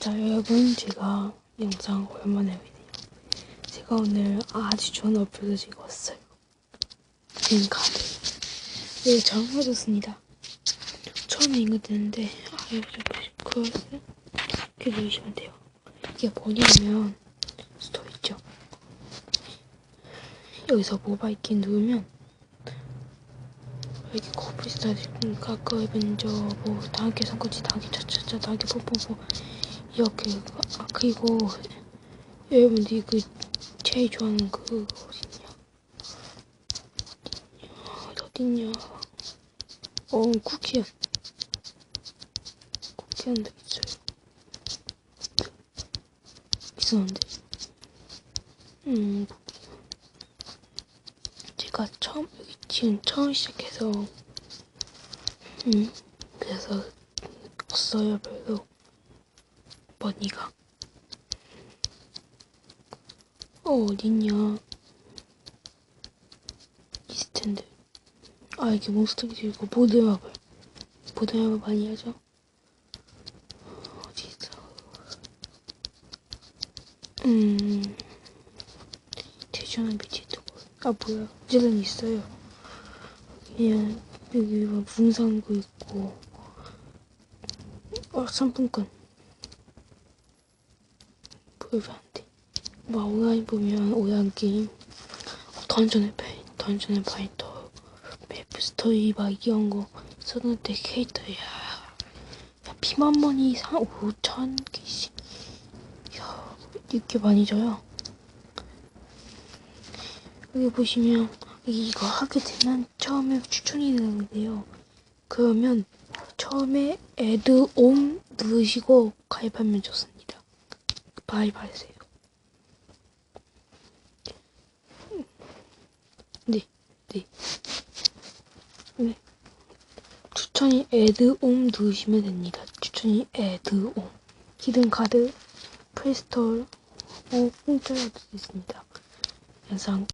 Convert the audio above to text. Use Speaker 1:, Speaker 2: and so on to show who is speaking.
Speaker 1: 자 여러분 제가 영상 오랜만에 보네요. 제가 오늘 아주 좋은 어플을 가지고 왔어요. 빈 카드. 이거 잘못 맞았습니다. 처음에 이거 되는데 아 여기 크로스 이렇게 누르시면 돼요. 이게 뭐냐면 스토어 있죠. 여기서 모바일 게임 누르면 여기 코프 스타일이니까 그 먼저 뭐 단계 선거지 단계 차차차 단계 뽀뽀뽀 이렇게 아 그리고 여러분들이 그 제일 좋아하는 그 어딨냐? 어딨냐? 어 쿠키야. 쿠키한데 있어요. 있었는데? 음 제가 처음 여기 지금 처음 시작해서 음 그래서 없어요 별로 머니가. 어 어딨냐. 있을 텐데. 아 이게 몬스터기도 있고 보드마블 보드마블 많이 하죠? 어디 있어 음. 대전한 빛이 있고. 아 뭐야. 이제는 있어요. 그냥 여기 뭐 문상구 있고. 어 상품권 안돼 막 온라인 보면 게임 던전의 파이 던전의 파이터 맵 스토리 막 이런 거 썼는데 캐릭터야 야, 피만머니 상 5천 개씩 야 이렇게 많이 줘요 여기 보시면 이거 하게 되면 처음에 추천이 되는데요. 그러면 처음에 애드온 누르시고 가입하면 좋습니다. 가입하세요. 네, 네. 네. 추천이 애드온 누르시면 됩니다. 추천이 애드온. 히든카드, 플레이스토어, 뭐 공짜로 얻을 수 있습니다. 영상